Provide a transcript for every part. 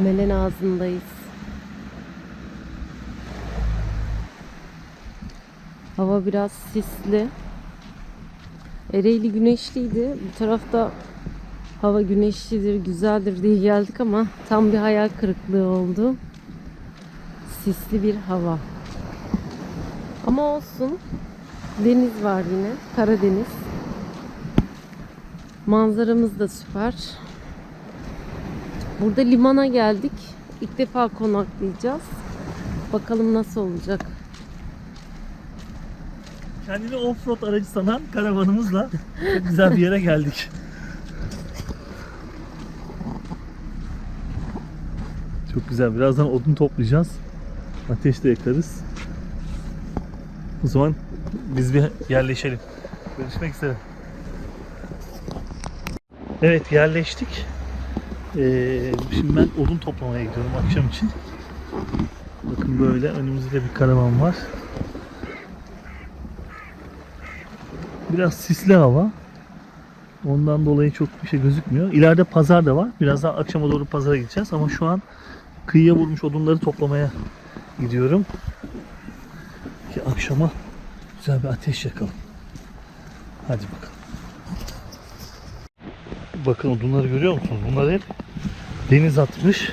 Melen ağzındayız. Hava biraz sisli. Ereğli güneşliydi. Bu tarafta hava güneşlidir, güzeldir diye geldik ama tam bir hayal kırıklığı oldu. Sisli bir hava. Ama olsun. Deniz var yine. Karadeniz. Manzaramız da süper. Burada limana geldik. İlk defa konaklayacağız. Bakalım nasıl olacak. Kendini offroad aracı sanan karavanımızla çok güzel bir yere geldik. Çok güzel. Birazdan odun toplayacağız. Ateş de yakarız. O zaman biz bir yerleşelim. Görüşmek üzere. Evet yerleştik. Ee, şimdi ben odun toplamaya gidiyorum akşam için. Bakın böyle önümüzde bir karavan var. Biraz sisli hava. Ondan dolayı çok bir şey gözükmüyor. İleride pazar da var. Biraz daha akşama doğru pazara gideceğiz ama şu an kıyıya vurmuş odunları toplamaya gidiyorum. Ki akşama güzel bir ateş yakalım. Hadi bakalım. Bakın odunları görüyor musunuz? Bunlar hep deniz atmış.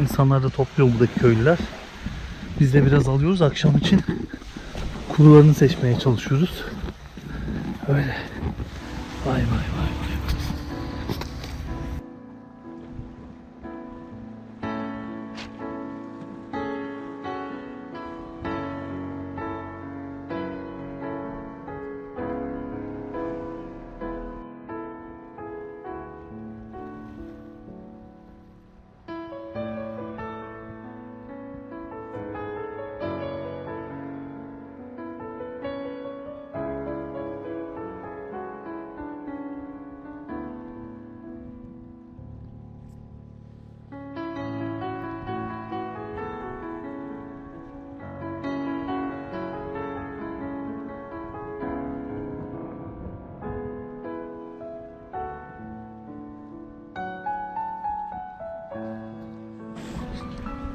İnsanlar da topluyor buradaki köylüler. Biz de biraz alıyoruz akşam için kurularını seçmeye çalışıyoruz. Öyle. Vay vay vay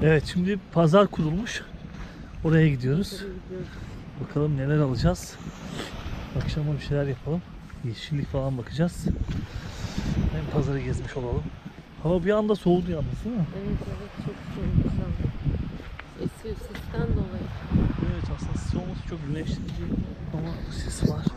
Evet şimdi pazar kurulmuş. Oraya gidiyoruz. Bakalım neler alacağız. Akşama bir şeyler yapalım. Yeşillik falan bakacağız. Hem pazarı gezmiş olalım. Hava bir anda soğudu yalnız değil mi? Evet evet çok an. Esiyor sisten dolayı. Evet aslında sis olması çok güneşli ama sis var.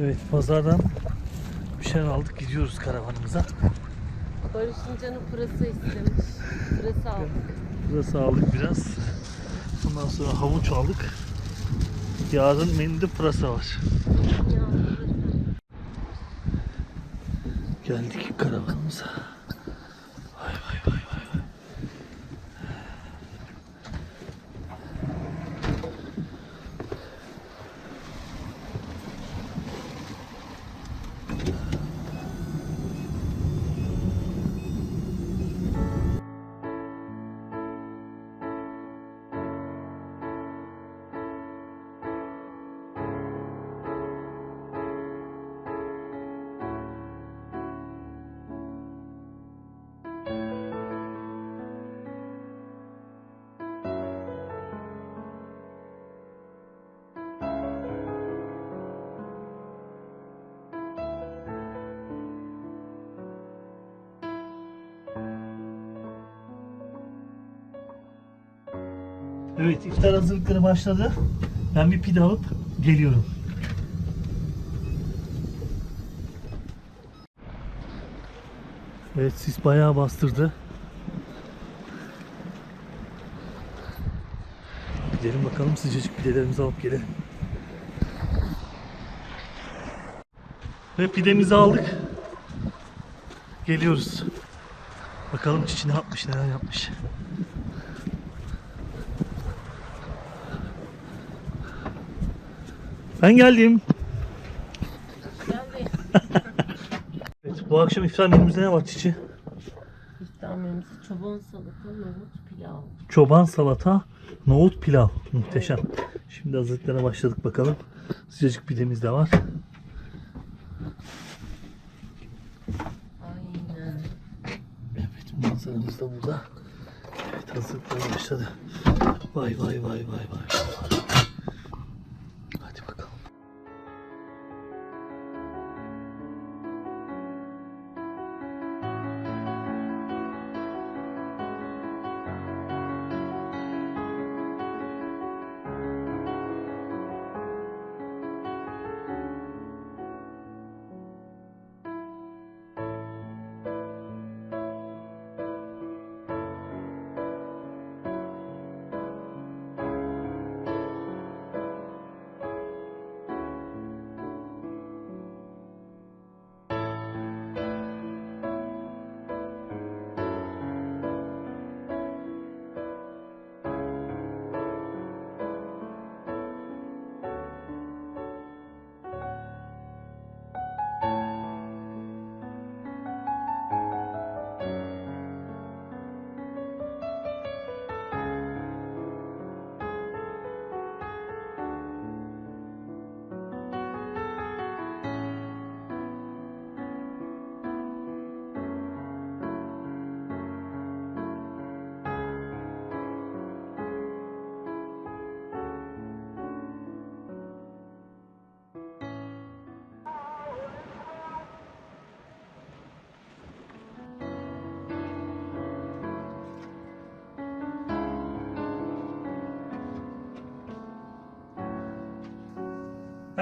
Evet pazardan bir şeyler aldık gidiyoruz karavanımıza. Barış'ın canı pırasa istemiş. Pırasa aldık. Burası aldık biraz. Ondan sonra havuç aldık. Yarın menüde pırasa var. Ya, pırasa. Geldik karavanımıza. Evet iftar hazırlıkları başladı. Ben bir pide alıp geliyorum. Evet sis bayağı bastırdı. Gidelim bakalım sıcacık pidelerimizi alıp gelelim. Ve pidemizi aldık. Geliyoruz. Bakalım çiçi ne yapmış neler yapmış. Ben geldim. Geldi. Evet, Bu akşam iftar menümüzde ne var Çiçi? İftar menüsü çoban salata, nohut, pilav. Çoban salata, nohut pilav. Muhteşem. Şimdi hazırlıklara başladık bakalım. Sıcacık pidemiz de var. Aynen. Evet manzaramız da burada. Evet hazırlıklar başladı. Vay vay vay vay vay.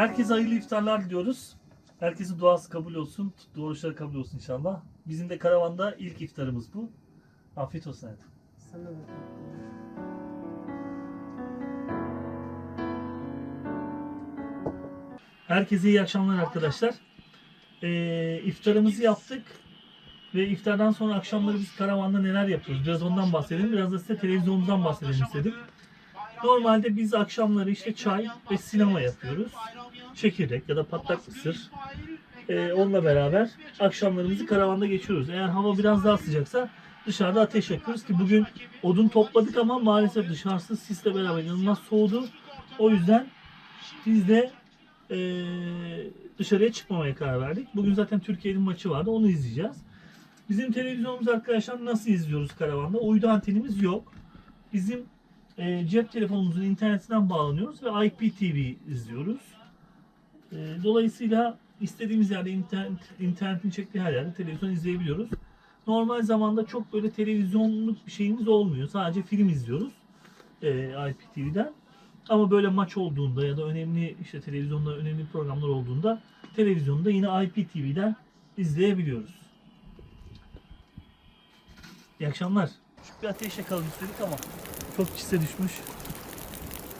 Herkese hayırlı iftarlar diliyoruz. Herkesin duası kabul olsun, tuttuğu oruçları kabul olsun inşallah. Bizim de karavanda ilk iftarımız bu. Afiyet olsun hayatım. Sana da Herkese iyi akşamlar arkadaşlar. Ee, iftarımızı yaptık. Ve iftardan sonra akşamları biz karavanda neler yapıyoruz? Biraz ondan bahsedelim. Biraz da size televizyonumuzdan bahsedelim istedim. Normalde biz akşamları işte çay ve sinema yapıyoruz. Çekirdek ya da patlak mısır. Ee, onunla beraber akşamlarımızı karavanda geçiyoruz. Eğer hava biraz daha sıcaksa dışarıda ateş yakıyoruz ki bugün odun topladık ama maalesef dışarısı sisle beraber inanılmaz soğudu. O yüzden biz de eee, dışarıya çıkmamaya karar verdik. Bugün zaten Türkiye'nin maçı vardı. Onu izleyeceğiz. Bizim televizyonumuz arkadaşlar nasıl izliyoruz karavanda? Uydu antenimiz yok. Bizim eee, cep telefonumuzun internetinden bağlanıyoruz ve IPTV izliyoruz. Eee, dolayısıyla istediğimiz yerde internet, internetin çektiği her yerde televizyon izleyebiliyoruz. Normal zamanda çok böyle televizyonluk bir şeyimiz olmuyor. Sadece film izliyoruz eee IPTV'den. Ama böyle maç olduğunda ya da önemli işte televizyonda önemli programlar olduğunda televizyonda yine IPTV'den izleyebiliyoruz. İyi akşamlar. Küçük bir ateş yakalım istedik ama çok çise düşmüş.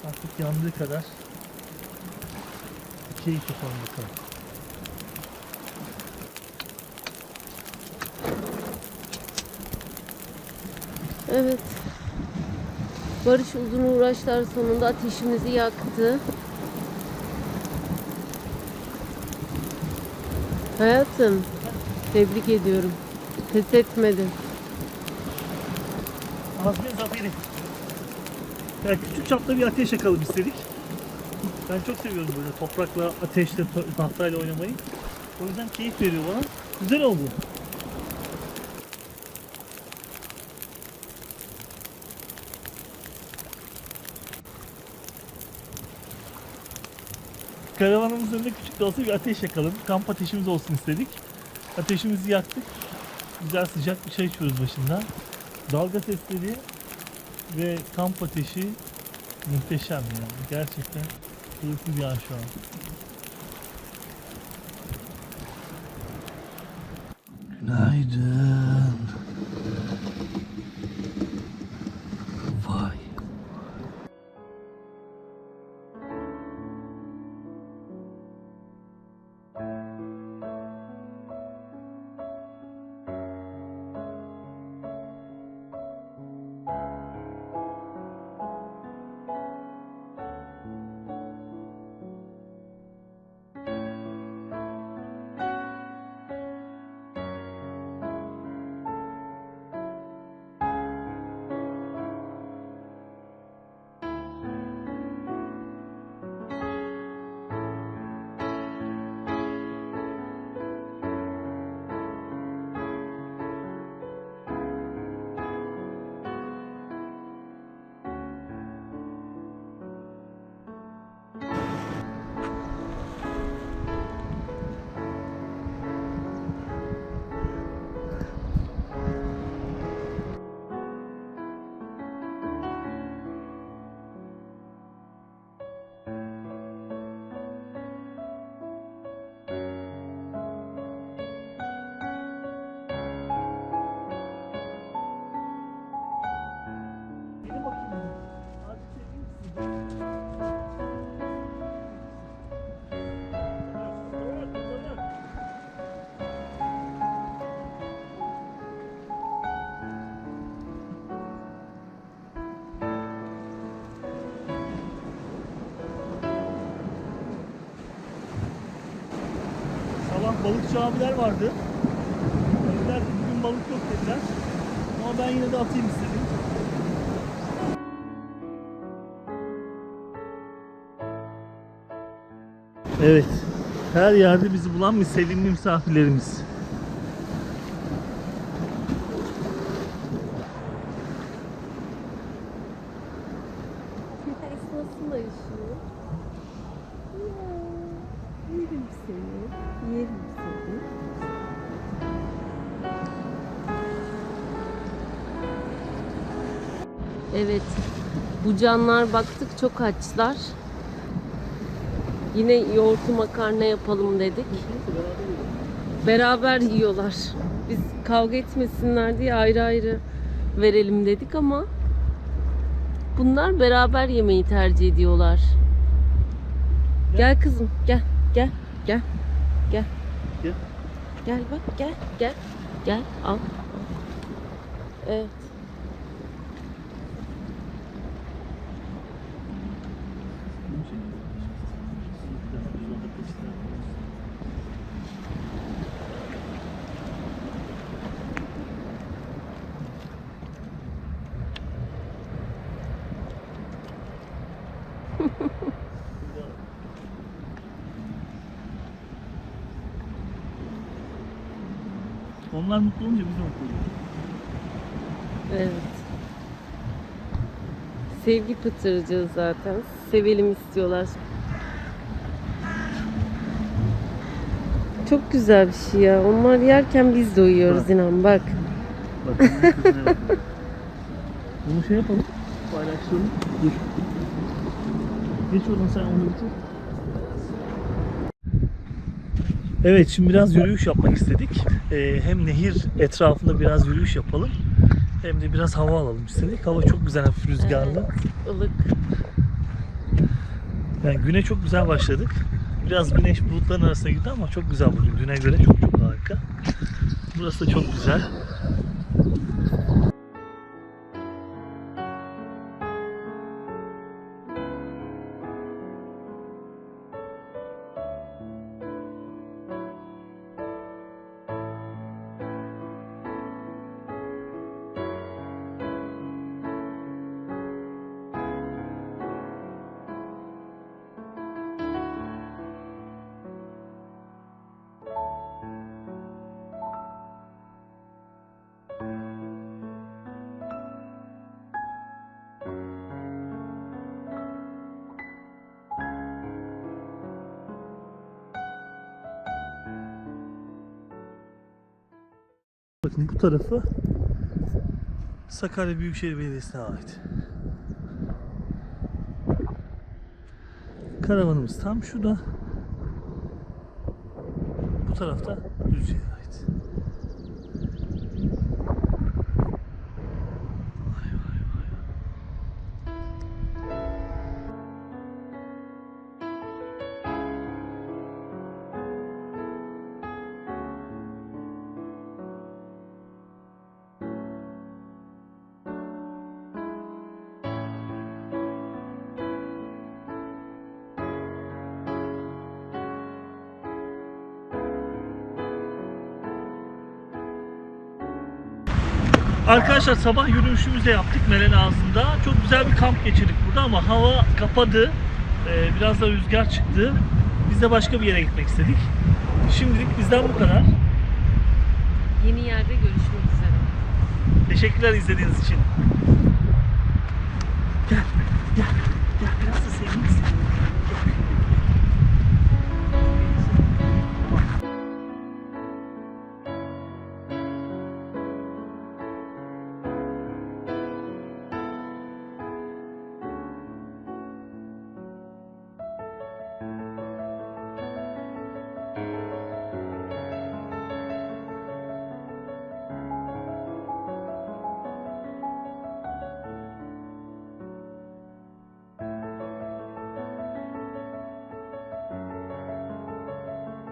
Artık yandığı kadar falan bakalım. Evet. Barış uzun uğraşlar sonunda ateşimizi yaktı. Hayatım, tebrik ediyorum. Pes etmedin. Azmin zaferi. Yani küçük çapta bir ateş yakalım istedik. Ben çok seviyorum böyle toprakla, ateşle, to- tahtayla oynamayı. O yüzden keyif veriyor bana. Güzel oldu. Karavanımızın önünde küçük de olsa bir ateş yakalım. Kamp ateşimiz olsun istedik. Ateşimizi yaktık. Güzel sıcak bir çay içiyoruz başında. Dalga sesleri ve kamp ateşi muhteşem yani. Gerçekten keyifli bir şu an. Günaydın. Sabah balıkçı abiler vardı. Dediler bugün balık yok dediler. Ama ben yine de atayım istedim. Evet. Her yerde bizi bulan bir sevimli misafirlerimiz. Evet. Bu canlar baktık çok açlar. Yine yoğurtlu makarna yapalım dedik. Beraber yiyorlar. Biz kavga etmesinler diye ayrı ayrı verelim dedik ama bunlar beraber yemeği tercih ediyorlar. Gel kızım, gel, gel, gel, gel. Gel. Gel bak, gel, gel, gel, al. al. Evet. Onlar mutlu olunca biz de mutlu oluyoruz. Evet. Sevgi pıtırcığı zaten. Sevelim istiyorlar. Çok güzel bir şey ya. Onlar yerken biz de uyuyoruz Bak. inan bak. Bak. Bunu şey yapalım. Paylaştıralım. Dur. Geç oradan sen onu bitir. Evet şimdi biraz yürüyüş yapmak istedik. Ee, hem nehir etrafında biraz yürüyüş yapalım. Hem de biraz hava alalım istedik. Hava çok güzel hafif rüzgarlı. Evet, ılık. Yani güne çok güzel başladık. Biraz güneş bulutların arasına girdi ama çok güzel bugün. Düne göre çok çok harika. Burası da çok güzel. Bakın bu tarafı Sakarya Büyükşehir Belediyesi'ne ait. Karavanımız tam şurada. Bu tarafta Düzce'ye Arkadaşlar sabah yürüyüşümüzü de yaptık Melen Ağzı'nda. Çok güzel bir kamp geçirdik burada ama hava kapadı. Ee, biraz da rüzgar çıktı. Biz de başka bir yere gitmek istedik. Şimdilik bizden bu kadar. Yeni yerde görüşmek üzere. Teşekkürler izlediğiniz için. Gel.